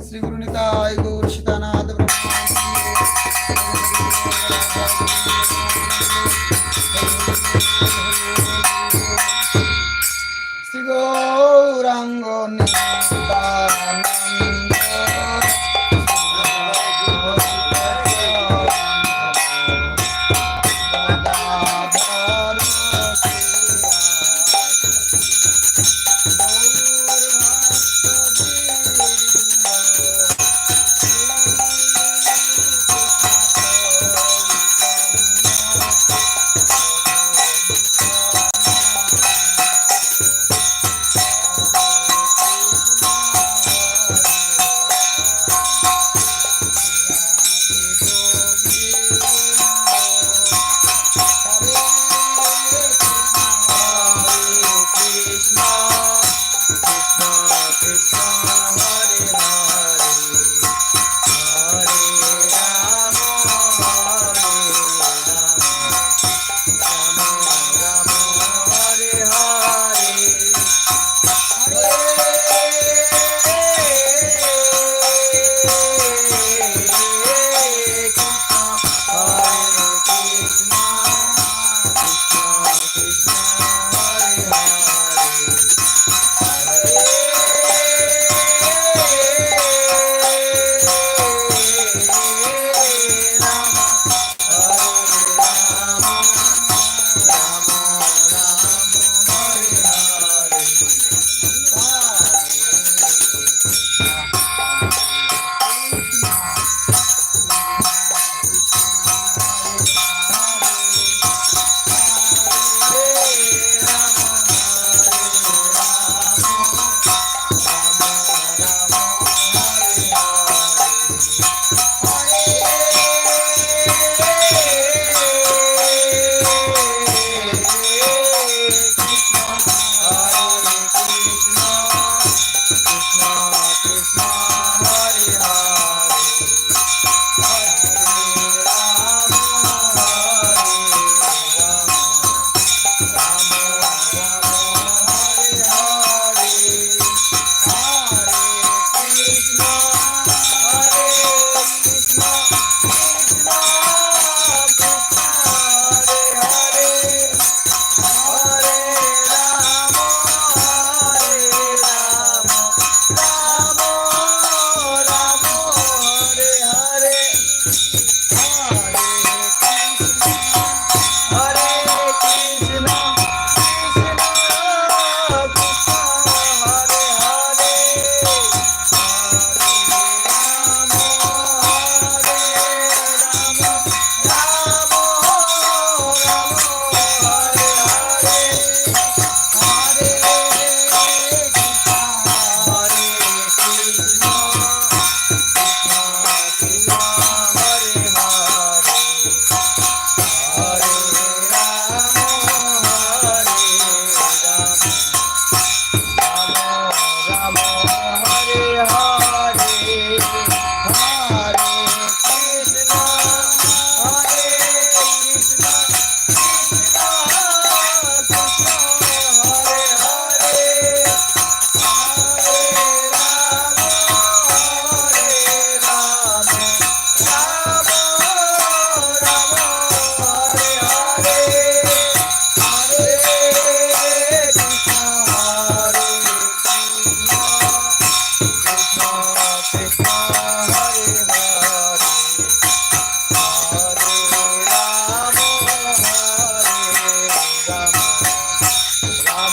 শ্রী গুরু নিতাই গৌর সীতানাথ শ্রী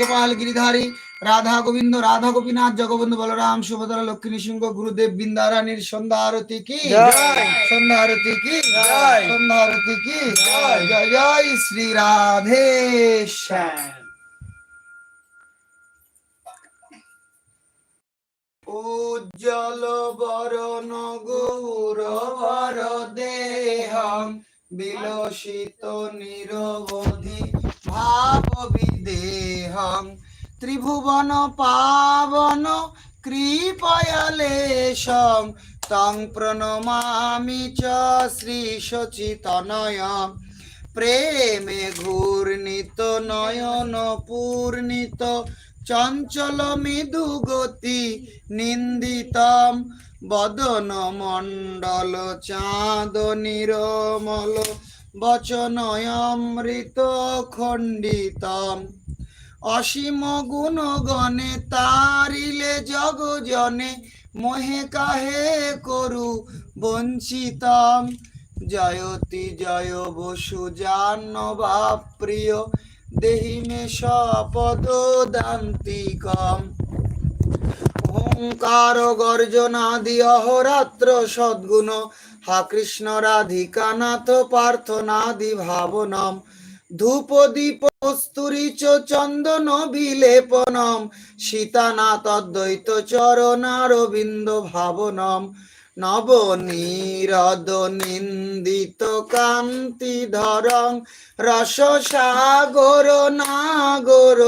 গোপাল গিরিধারী রাধা গোবিন্দ রাধা গোপীনাথ জগবন্ধু বলরাম সুভদ্রা লক্ষ্মী সিংহ গুরুদেব বৃন্দারানীর সন্ধ্যা আরতি কি? সন্ধ্যা আরতি কি? সন্ধ্যা আরতি কি? জয়। জয় শ্রী রাধে উজ্জ্বল বরণ গৌর গৌরবর দেহং বিলসিত নিরবধি ভাব বিদেহং ত্রিভুবন পাবন কৃপয়ালেশং তং প্রণমামি চ শ্রী সচিতনয়ং প্রেমে ঘূর্ণিত নয়ন পূর্ণিত, চঞ্চল মৃদু গতি নিন্দিতম, বদন মণ্ডল চাঁদ নিরমল বচনয়মৃত খণ্ডিতম অসীম গুণ গণে তারিলে জগ জনে মোহে কাহে করু বঞ্চিতম। জয়তি জয় বসু জাহ্নবা প্রিয়, দেহি মে সপদ দান্তিকম। ওঙ্কার গর্জনাদি অহরাত্র সদ্গুণ। হা কৃষ্ণ রাধিকা নাথ প্রার্থনাদি ভাবনম। ধূপ দীপ কস্তুরি চ চন্দন বিলেপনম। সীতানাথ অদ্বৈত চরণারবিন্দ ভাবনম। নব নীরদ নিন্দিত কান্তি ধরং রস সাগর নাগর,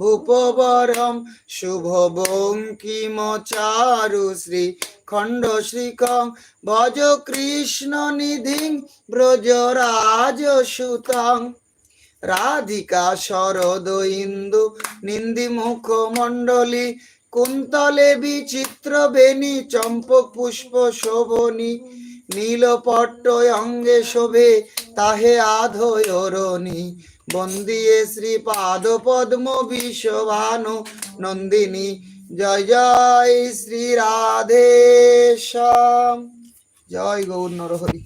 ভূপবরম শুভ বঙ্কিম চারু শ্রী খণ্ড শ্রীকং ভজ কৃষ্ণ নিধি, ব্রজরাজ সুতং। রাধিকা শরদ ইন্দু নিন্দি মুখ মণ্ডলী কুন্তলে বিচিত্র বেণী, চম্পক পুষ্প শোভনী, নীলপট্ট অঙ্গে শোভে তাহে আধয়রণী বন্দিয়ে শ্রী পাদ পদ্ম বিশ্বভানু নন্দিনী। জয় জয় শ্রী রাধে শ্যাম। জয় গৌর নরহরি।